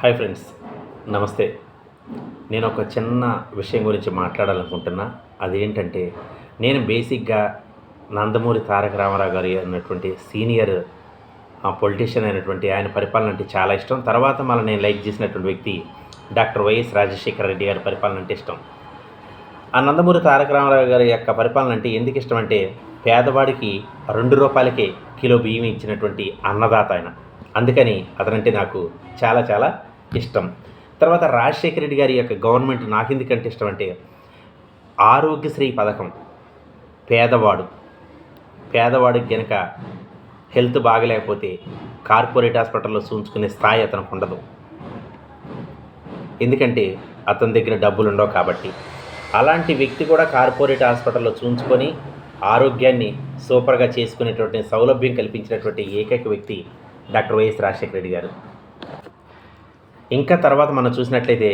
Hi friends నమస్తే. నేను ఒక చిన్న విషయం గురించి మాట్లాడాలనుకుంటున్నా. అదేంటంటే నేను బేసిక్గా నందమూరి తారక రామారావు గారి అన్నటువంటి సీనియర్ పొలిటీషియన్ అయినటువంటి ఆయన పరిపాలన అంటే చాలా ఇష్టం. తర్వాత మళ్ళీ నేను లైక్ చేసినటువంటి వ్యక్తి డాక్టర్ వైఎస్ రాజశేఖర రెడ్డి గారి పరిపాలన అంటే ఇష్టం. ఆ నందమూరి తారక రామారావు గారి యొక్క పరిపాలన అంటే ఎందుకు ఇష్టం అంటే పేదవాడికి రెండు రూపాయలకే కిలో బియ్యం ఇచ్చినటువంటి అన్నదాత ఆయన. అందుకని అతనంటే నాకు చాలా చాలా ఇష్టం. తర్వాత రాజశేఖర రెడ్డి గారి యొక్క గవర్నమెంట్ నాకు ఎందుకంటే ఇష్టం అంటే ఆరోగ్యశ్రీ పథకం. పేదవాడు పేదవాడికి గనక హెల్త్ బాగలేకపోతే కార్పొరేట్ హాస్పిటల్లో చూంచుకునే స్థాయి అతనికి ఉండదు. ఎందుకంటే అతని దగ్గర డబ్బులు ఉండవు కాబట్టి. అలాంటి వ్యక్తి కూడా కార్పొరేట్ హాస్పిటల్లో చూంచుకొని ఆరోగ్యాన్ని సూపర్గా చేసుకునేటువంటి సౌలభ్యం కల్పించినటువంటి ఏకైక వ్యక్తి డాక్టర్ వైఎస్ రాజశేఖర రెడ్డి గారు. ఇంకా తర్వాత మనం చూసినట్లయితే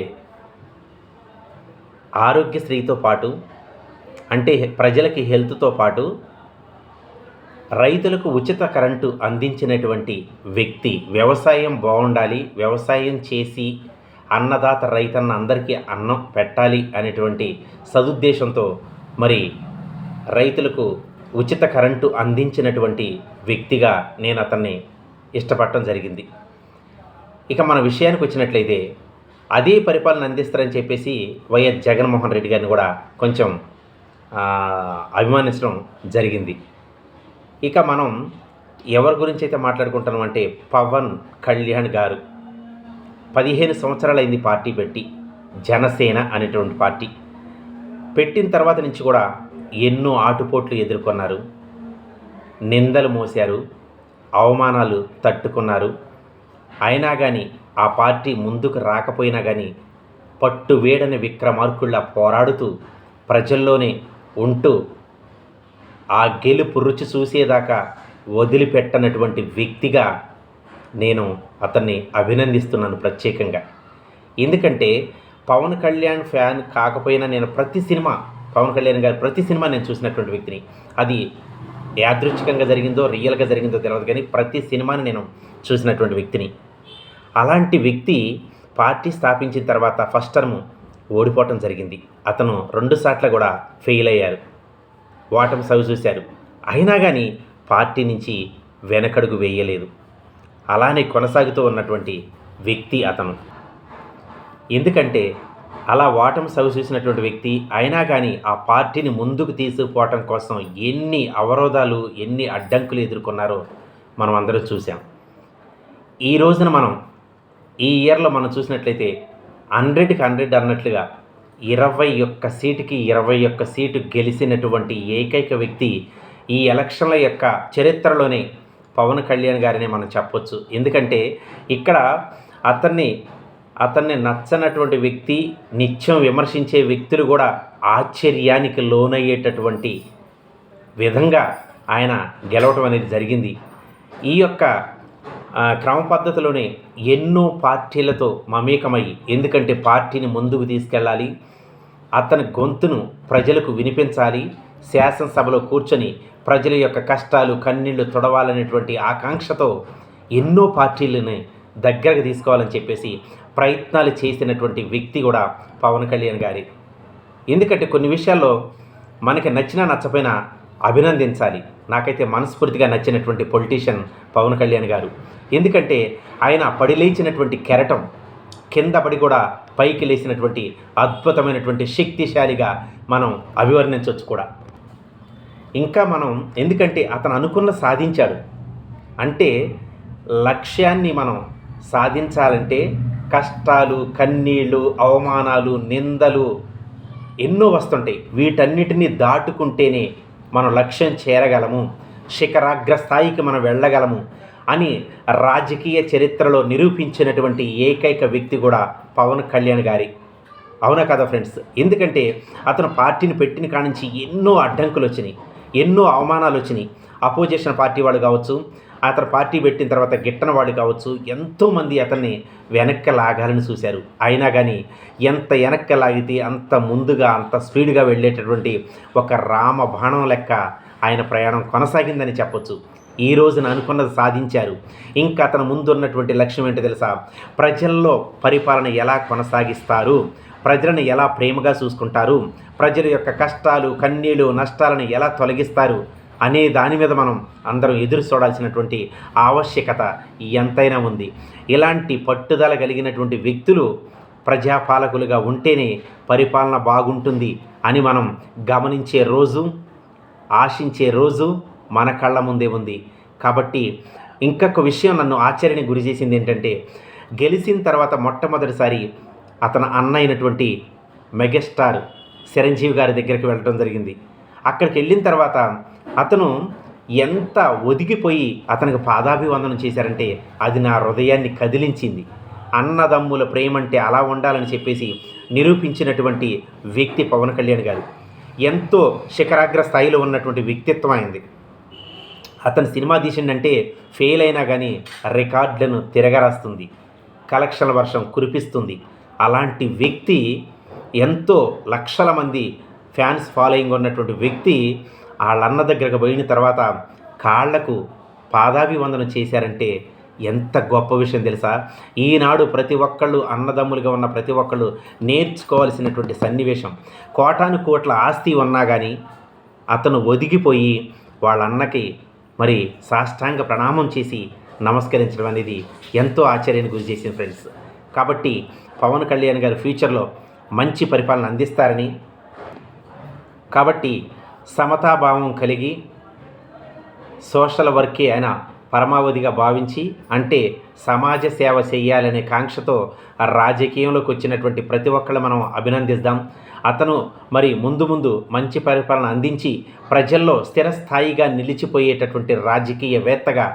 ఆరోగ్యశ్రీతో పాటు అంటే ప్రజలకి హెల్త్తో పాటు రైతులకు ఉచిత కరెంటు అందించినటువంటి వ్యక్తి వ్యవసాయం బాగుండాలి వ్యవసాయం చేసి అన్నదాత రైతన్న అందరికీ అన్నం పెట్టాలి అనేటువంటి సదుద్దేశంతో మరి రైతులకు ఉచిత కరెంటు అందించినటువంటి వ్యక్తిగా నేను అతన్ని ఇష్టపడటం జరిగింది. ఇక మన విషయానికి వచ్చినట్లయితే అదే పరిపాలన అందిస్తారని చెప్పేసి వైఎస్ జగన్మోహన్ రెడ్డి గారిని కూడా కొంచెం అభిమానించడం జరిగింది. ఇక మనం ఎవరి గురించి అయితే మాట్లాడుకుంటున్నాం అంటే పవన్ కళ్యాణ్ గారు. పదిహేను సంవత్సరాలైంది పార్టీ పెట్టి జనసేన అనేటువంటి పార్టీ. పెట్టిన తర్వాత నుంచి కూడా ఎన్నో ఆటుపోట్లు ఎదుర్కొన్నారు. నిందలు మోశారు. అవమానాలు తట్టుకున్నారు. అయినా కానీ ఆ పార్టీ ముందుకు రాకపోయినా కానీ పట్టు వేడని విక్రమార్కుళ్ళ పోరాడుతూ ప్రజల్లోనే ఉంటూ ఆ గెలుపు రుచి చూసేదాకా వదిలిపెట్టనటువంటి వ్యక్తిగా నేను అతన్ని అభినందిస్తున్నాను ప్రత్యేకంగా. ఎందుకంటే పవన్ కళ్యాణ్ ఫ్యాన్ కాకపోయినా నేను ప్రతి సినిమా పవన్ కళ్యాణ్ గారి ప్రతి సినిమా నేను చూసినటువంటి వ్యక్తిని. అది యాదృచ్ఛికంగా జరిగిందో రియల్గా జరిగిందో తెలియదు కానీ ప్రతి సినిమాని నేను చూసినటువంటి వ్యక్తిని. అలాంటి వ్యక్తి పార్టీ స్థాపించిన తర్వాత ఫస్ట్ టర్మ్ ఓడిపోవటం జరిగింది. అతను రెండు సార్లు కూడా ఫెయిల్ అయ్యారు. ఓటమి సవి చూశారు. అయినా కానీ పార్టీ నుంచి వెనకడుగు వేయలేదు. అలానే కొనసాగుతూ ఉన్నటువంటి వ్యక్తి అతను. ఎందుకంటే అలా ఓటమి సవి చూసినటువంటి వ్యక్తి అయినా కానీ ఆ పార్టీని ముందుకు తీసుకుపోవటం కోసం ఎన్ని అవరోధాలు ఎన్ని అడ్డంకులు ఎదుర్కొన్నారో మనం అందరూ చూసాం ఈ రోజున మనం ఈ ఇయర్లో మనం చూసినట్లయితే హండ్రెడ్కి హండ్రెడ్ అన్నట్లుగా ఇరవై ఒక్క సీటుకి ఇరవై ఒక్క సీటు గెలిచినటువంటి ఏకైక వ్యక్తి ఈ ఎలక్షన్ల యొక్క చరిత్రలోనే పవన్ కళ్యాణ్ గారిని మనం చెప్పొచ్చు. ఎందుకంటే ఇక్కడ అతన్ని అతన్ని నచ్చనటువంటి వ్యక్తి నిత్యం విమర్శించే వ్యక్తులు కూడా ఆశ్చర్యానికి లోనయ్యేటటువంటి విధంగా ఆయన గెలవటం అనేది జరిగింది. ఈ యొక్క క్రమ పద్ధతిలోనే ఎన్నో పార్టీలతో మమేకమై ఎందుకంటే పార్టీని ముందుకు తీసుకెళ్ళాలి అతని గొంతును ప్రజలకు వినిపించాలి శాసనసభలో కూర్చొని ప్రజల యొక్క కష్టాలు కన్నీళ్ళు తొడవాలనేటువంటి ఆకాంక్షతో ఎన్నో పార్టీలని దగ్గరకు తీసుకోవాలని చెప్పేసి ప్రయత్నాలు చేసినటువంటి వ్యక్తి కూడా పవన్ కళ్యాణ్ గారి. ఎందుకంటే కొన్ని విషయాల్లో మనకి నచ్చినా నచ్చపోయినా అభినందించాలి. నాకైతే మనస్ఫూర్తిగా నచ్చినటువంటి పొలిటీషియన్ పవన్ కళ్యాణ్ గారు. ఎందుకంటే ఆయన పడిలేచినటువంటి కెరటం కింద పడి కూడా పైకి లేచినటువంటి అద్భుతమైనటువంటి శక్తిశాలిగా మనం అభివర్ణించవచ్చు కూడా. ఇంకా మనం ఎందుకంటే అతను అనుకున్న సాధించాడు. అంటే లక్ష్యాన్ని మనం సాధించాలంటే కష్టాలు కన్నీళ్ళు అవమానాలు నిందలు ఎన్నో వస్తుంటాయి. వీటన్నిటిని దాటుకుంటేనే మనం లక్ష్యం చేరగలము. శిఖరాగ్ర స్థాయికి మనం వెళ్ళగలము. అని రాజకీయ చరిత్రలో నిరూపించినటువంటి ఏకైక వ్యక్తి కూడా పవన్ కళ్యాణ్ గారి. అవునా కదా ఫ్రెండ్స్? ఎందుకంటే అతను పార్టీని పెట్టిన కాడ నుంచి ఎన్నో అడ్డంకులు వచ్చినాయి ఎన్నో అవమానాలు వచ్చినాయి. అపోజిషన్ పార్టీ వాళ్ళు కావచ్చు అతను పార్టీ పెట్టిన తర్వాత గిట్టన వాళ్ళు కావచ్చు ఎంతోమంది అతన్ని వెనక్కి లాగాలని చూశారు. అయినా కానీ ఎంత వెనక్కి లాగితే అంత ముందుగా అంత స్పీడ్గా వెళ్ళేటటువంటి ఒక రామ బాణం లెక్క ఆయన ప్రయాణం కొనసాగిందని చెప్పొచ్చు. ఈ రోజున అనుకున్నది సాధించారు. ఇంకా అతను ముందున్నటువంటి లక్ష్యం ఏంటో తెలుసా? ప్రజల్లో పరిపాలన ఎలా కొనసాగిస్తారు? ప్రజలను ఎలా ప్రేమగా చూసుకుంటారు? ప్రజల యొక్క కష్టాలు కన్నీళ్ళు నష్టాలను ఎలా తొలగిస్తారు? అనే దాని మీద మనం అందరం ఎదురు చూడాల్సినటువంటి ఆవశ్యకత ఎంతైనా ఉంది. ఇలాంటి పట్టుదల కలిగినటువంటి వ్యక్తులు ప్రజాపాలకులుగా ఉంటేనే పరిపాలన బాగుంటుంది అని మనం గమనించే రోజు ఆశించే రోజు మన కళ్ళ ముందే ఉంది. కాబట్టి ఇంకొక విషయం నన్ను ఆశ్చర్యానికి గురి చేసింది ఏంటంటే గెలిచిన తర్వాత మొట్టమొదటిసారి అతను అన్న అయినటువంటి మెగాస్టార్ చిరంజీవి గారి దగ్గరికి వెళ్ళడం జరిగింది. అక్కడికి వెళ్ళిన తర్వాత అతను ఎంత ఒదిగిపోయి అతనికి పాదాభివందనం చేశారంటే అది నా హృదయాన్ని కదిలించింది. అన్నదమ్ముల ప్రేమ అంటే అలా ఉండాలని చెప్పేసి నిరూపించినటువంటి వ్యక్తి పవన్ కళ్యాణ్ గారు. ఎంతో శిఖరాగ్ర స్థాయిలో ఉన్నటువంటి వ్యక్తిత్వం అయింది అతను సినిమా తీసిండంటే ఫెయిల్ అయినా కానీ రికార్డులను తిరగరాస్తుంది. కలెక్షన్ల వర్షం కురిపిస్తుంది. అలాంటి వ్యక్తి ఎంతో లక్షల మంది ఫ్యాన్స్ ఫాలోయింగ్ ఉన్నటువంటి వ్యక్తి వాళ్ళన్న దగ్గరకు పోయిన తర్వాత కాళ్ళకు పాదాభివందనం చేశారంటే ఎంత గొప్ప విషయం తెలుసా? ఈనాడు ప్రతి ఒక్కళ్ళు అన్నదమ్ములుగా ఉన్న ప్రతి ఒక్కళ్ళు నేర్చుకోవాల్సినటువంటి సన్నివేశం. కోటాను కోట్ల ఆస్తి ఉన్నా కానీ అతను ఒదిగిపోయి వాళ్ళ అన్నకి మరి సాష్టాంగ ప్రణామం చేసి నమస్కరించడం అనేది ఎంతో ఆశ్చర్యాన్ని గురి చేసింది ఫ్రెండ్స్. కాబట్టి పవన్ కళ్యాణ్ గారు ఫ్యూచర్లో మంచి పరిపాలన అందిస్తారని కాబట్టి సమతాభావం కలిగి సోషల్ వర్కే ఆయన పరమావధిగా భావించి అంటే సమాజ సేవ చేయాలనే కాంక్షతో రాజకీయంలోకి వచ్చినటువంటి ప్రతి ఒక్కళ్ళు మనం అభినందిద్దాం. అతను మరి ముందు ముందు మంచి పరిపాలన అందించి ప్రజల్లో స్థిరస్థాయిగా నిలిచిపోయేటటువంటి రాజకీయవేత్తగా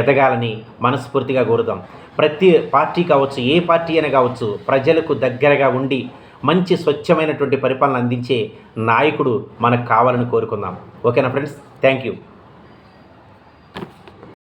ఎదగాలని మనస్ఫూర్తిగా కోరుదాం. ప్రతి పార్టీ కావచ్చు ఏ పార్టీ అయినా కావచ్చు ప్రజలకు దగ్గరగా ఉండి మంచి స్వచ్ఛమైనటువంటి పరిపాలన అందించే నాయకుడు మనకు కావాలని కోరుకుందాం. ఓకేనా ఫ్రెండ్స్? Thank you